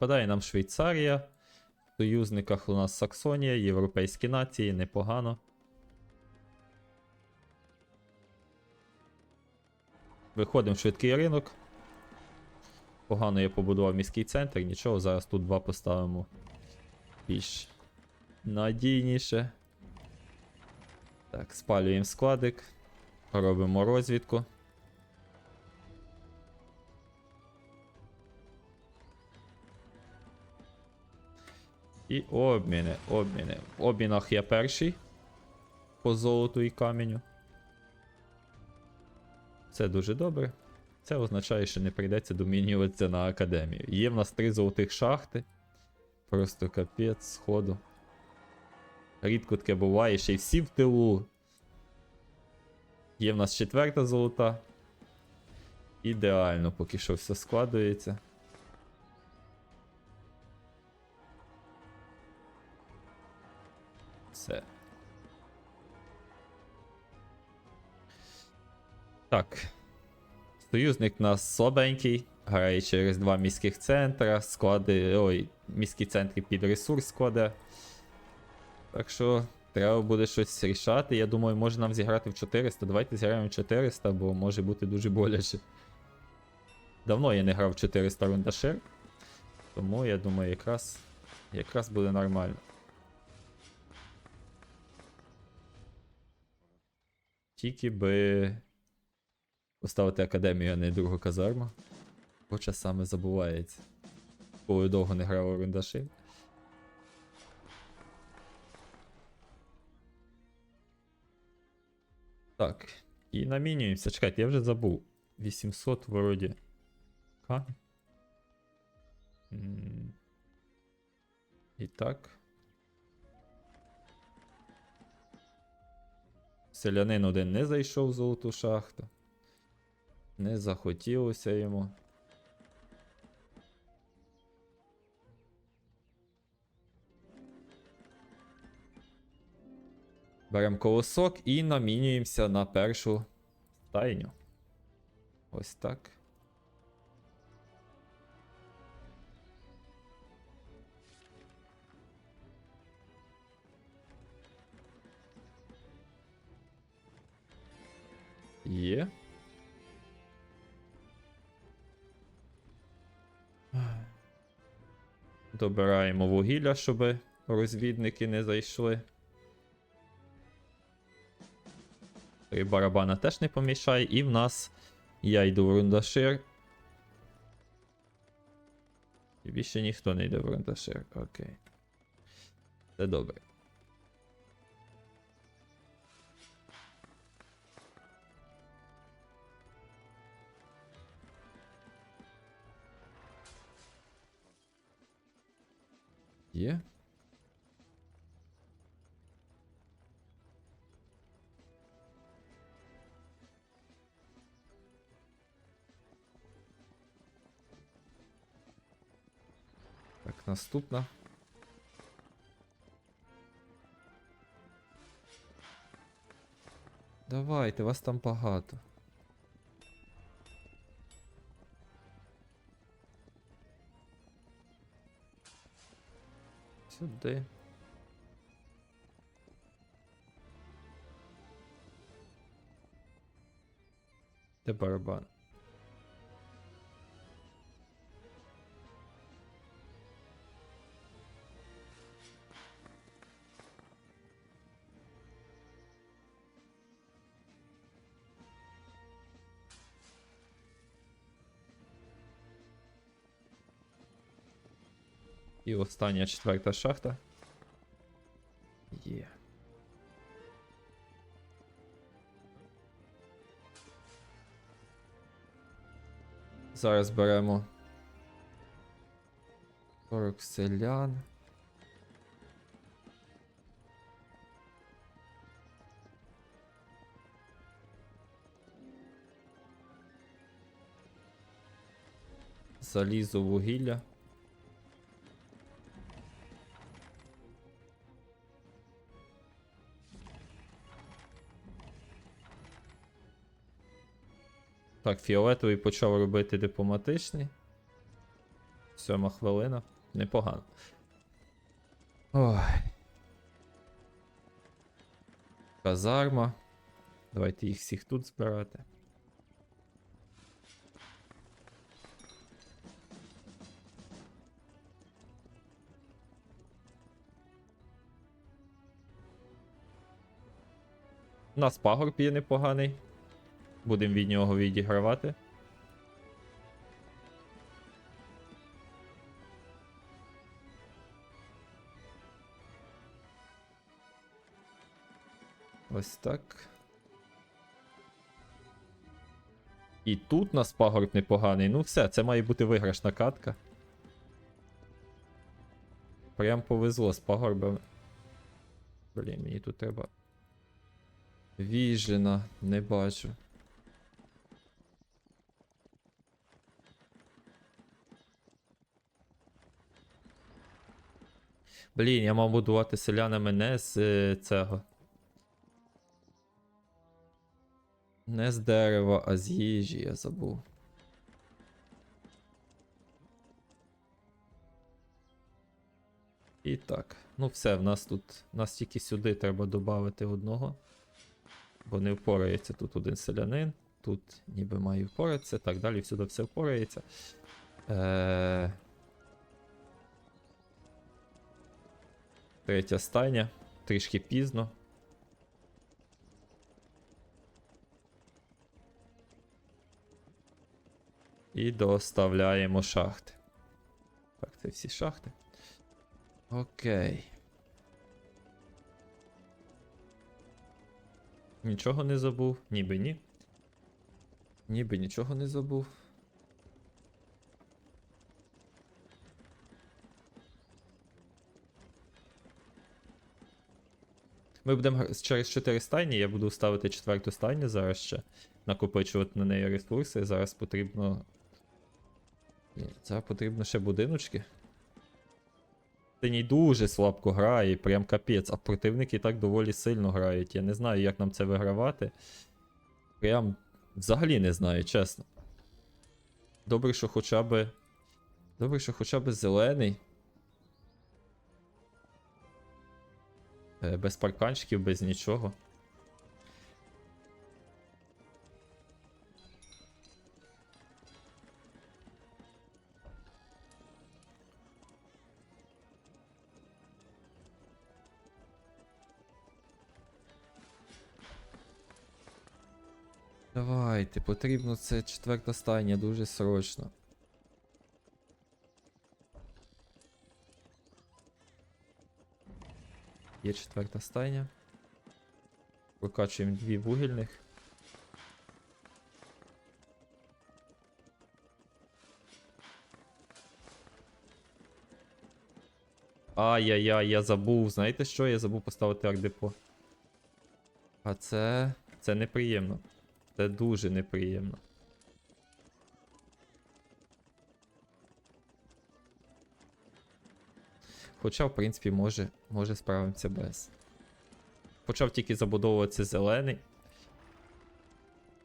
Випадає нам Швейцарія. В союзниках у нас Саксонія, європейські нації, непогано. Виходимо в швидкий ринок. Погано я побудував міський центр, нічого, зараз тут два поставимо більш надійніше. Так, спалюємо складик. Робимо розвідку. І обміни, обміни. В обмінах я перший по золоту і каменю. Це дуже добре. Це означає, що не прийдеться домінюватися на академію. Є в нас три золотих шахти. Просто капець, сходу. Рідко таке буває, ще й всі в тилу. Є в нас четверта золота. Ідеально, поки що все складується. Все. Так. Союзник у нас слабенький. Грає через два міських центра. Склади. Ой, міські центри під ресурс складе. Так що треба буде щось рішати. Я думаю, може нам зіграти в 400. Давайте зіграємо в 400, бо може бути дуже боляче. Давно я не грав в 400 рундашир. Тому я думаю, якраз, якраз буде нормально. Тільки би поставити академію, а не другу казарму. Хоча саме забувається. Коли довго не грав у рундашир. Так. І намінюємося. Чекайте, я вже забув. 800 вроді. Ка? І так. Селянин один не зайшов в золоту шахту. Не захотілося йому. Беремо колосок і намінюємося на першу стайню. Ось так. Є. Добираємо вугілля, щоб розвідники не зайшли. Три барабана теж не помішає, і в нас я йду в рундашир. І більше ніхто не йде в рундашир. Окей. Це добре. Є. Так, наступна. Давайте, вас там багато. Сюди. Де барабан? І остання четверта шахта. Є. Зараз беремо 40 селян. Залізо вугілля. Так, фіолетовий почав робити дипломатичний. Сьома хвилина. Непогано. Ой. Казарма. Давайте їх всіх тут збирати. У нас пагорб є непоганий. Будемо від нього відігравати. Ось так. І тут нас пагорб непоганий. Ну все, це має бути виграшна катка. Прям повезло з пагорбами. Блін, мені тут треба. Віжена, не бачу. Блін, я мав будувати селянами не з е, цього. Не з дерева, а з їжі, я забув. І так. Ну все, в нас тут. У нас тільки сюди треба додати одного. Бо не впорається тут один селянин. Тут ніби має впоратися. Так, далі всюди все впорається. Е... Третя стайня. Трішки пізно. І доставляємо шахти. Так, це всі шахти. Окей. Нічого не забув, ніби ні. Ніби нічого не забув. Ми будемо через 4 стайні, я буду ставити четверту стайню зараз ще. Накопичувати на неї ресурси. Зараз потрібно. Зараз потрібно ще будиночки. Синій дуже слабко грає, прям капець, а противники так доволі сильно грають. Я не знаю, як нам це вигравати. Прям взагалі не знаю, чесно. Добре, що хоча б. Добре, що хоча б зелений. Без парканчиків, без нічого. Давайте, потрібно це четверта стайня дуже срочно. Є четверта стайня. Прокачуємо дві вугільних. Ай-яй-яй, я забув. Знаєте що? Я забув поставити ардепо. А це. Це неприємно. Це дуже неприємно. Хоча, в принципі, може, може справимося без. Почав тільки забудовуватися зелений.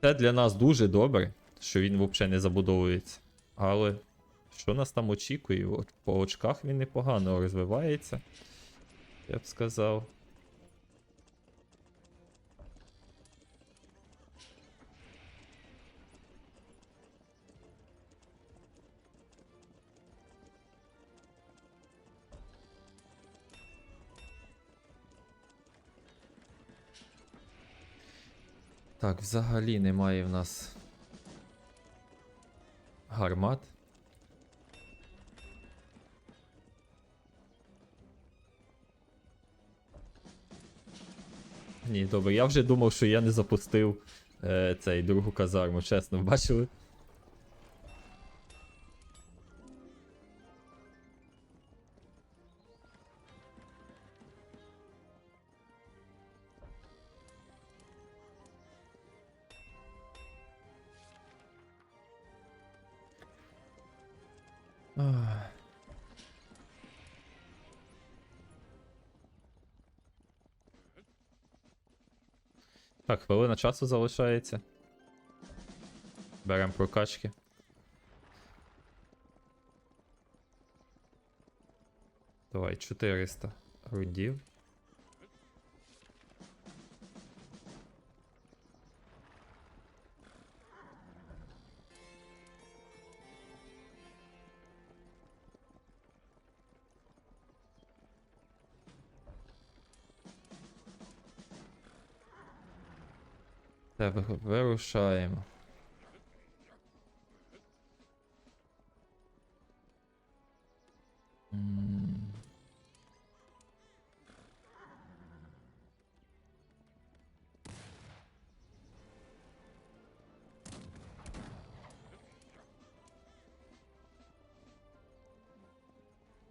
Це для нас дуже добре, що він взагалі не забудовується. Але що нас там очікує? От по очках він непогано розвивається. Я б сказав. Так, взагалі немає в нас гармат. Ні, добре, я вже думав, що я не запустив е, цей другу казарму, чесно, бачили? Так, хвилина часу залишається. Беремо прокачки. Давай, 400 рудів. Так, ви- вирушаємо.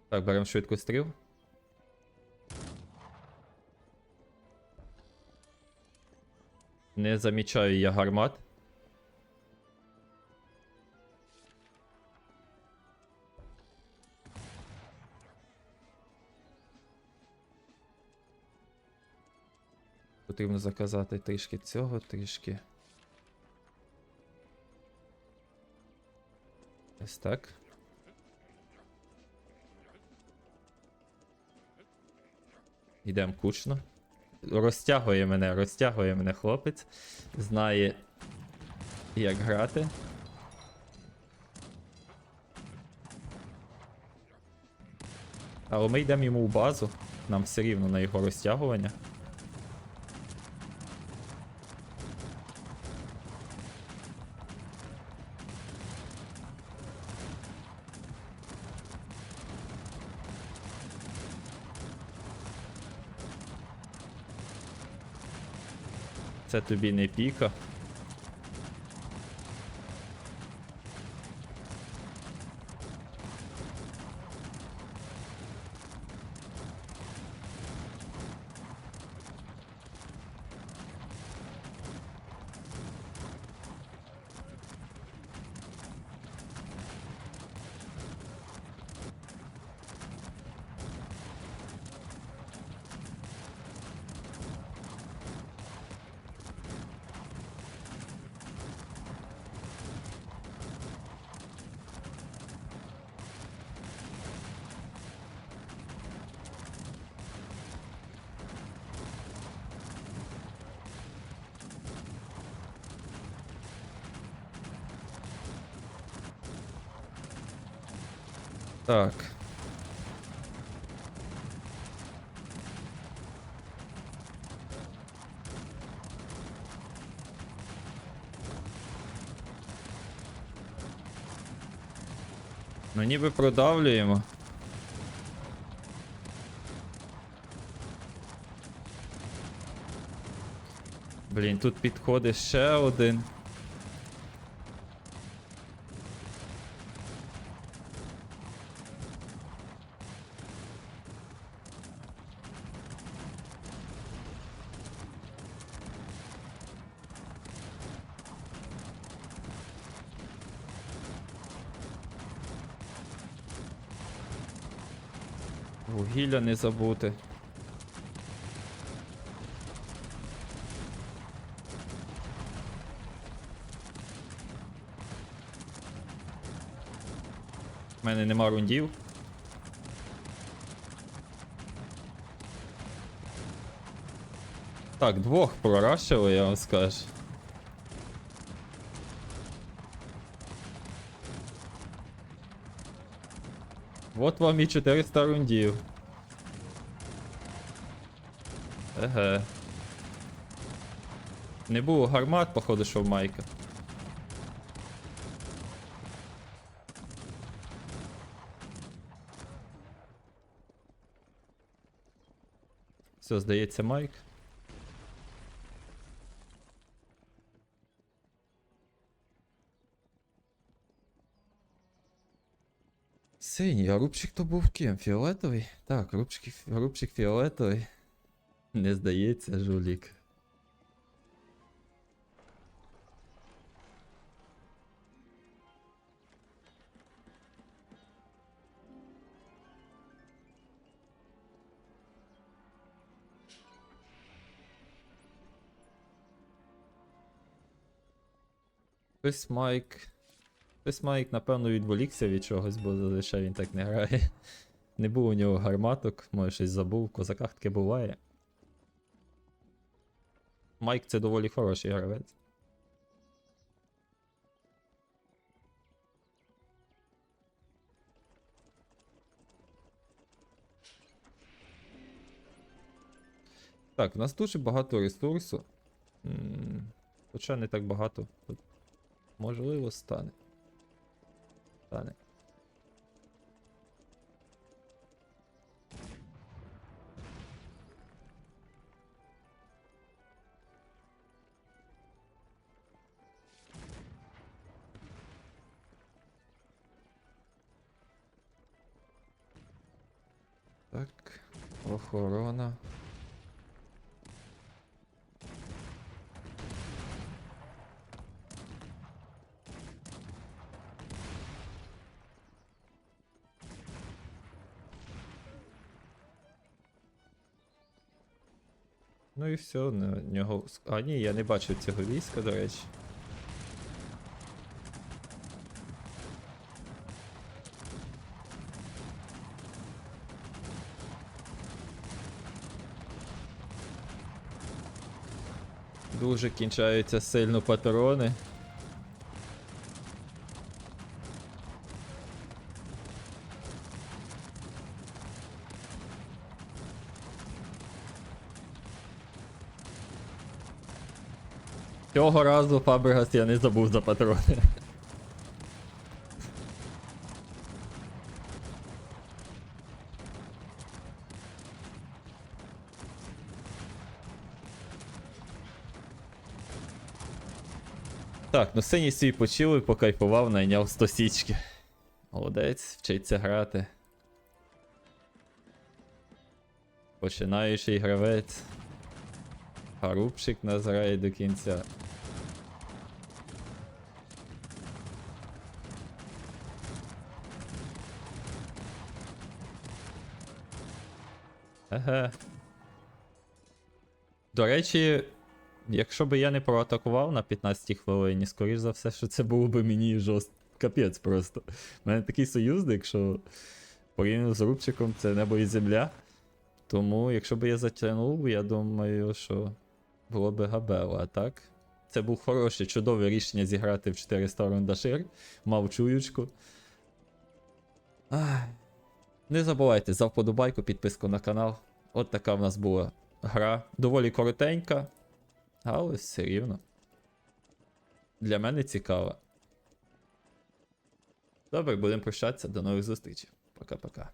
Так, беремо швидку стріл. Не замічаю я гармат. Потрібно заказати трішки цього, трішки. Ось так. Йдемо кучно. Розтягує мене, розтягує мене хлопець. Знає, як грати. Але ми йдемо йому в базу. Нам все рівно на його розтягування. Це тобі не піка. Так. Ну ніби продавлюємо. Блін, тут підходить ще один. Вугілля не забути. У мене нема рундів. Так, двох прорашили, я вам скажу. Вот вам і 400 рундів. Еге. Не було гармат, походу, що в майка. Все, здається, майк. Синій, а рубчик то був ким? Фіолетовий? Так, рубчик, рубчик фіолетовий. Не здається, жулік. Хтось Майк. Хтось Майк, напевно, відволікся від чогось, бо зазвичай він так не грає. Не було у нього гарматок, може щось забув, в козаках таке буває. Майк це доволі хороший гравець. Так, в нас дуже багато ресурсу. Хоча не так багато. Можливо, стане. Стане. Так, охорона. І все, на нього. А ні, я не бачив цього війська, до речі. Дуже кінчаються сильно патрони. Цього разу Фабригас я не забув за патрони. Так, ну синій свій почули, покайфував, найняв 100 січки. Молодець, вчиться грати. Починаючий гравець. Гарубчик нас до кінця. Еге. До речі, якщо би я не проатакував на 15 хвилині, скоріш за все, що це було би мені жорст... Капець просто. У мене такий союзник, що порівняно з Рубчиком це небо і земля. Тому, якщо б я затягнув, я думаю, що було би габело, а так. Це був хороше, чудове рішення зіграти в 400 рундашир. Мав чуючку. Ай. Не забувайте за вподобайку, підписку на канал. От така в нас була гра. Доволі коротенька, але все рівно. Для мене цікава. Добре, будемо прощатися. До нових зустрічей. Пока-пока.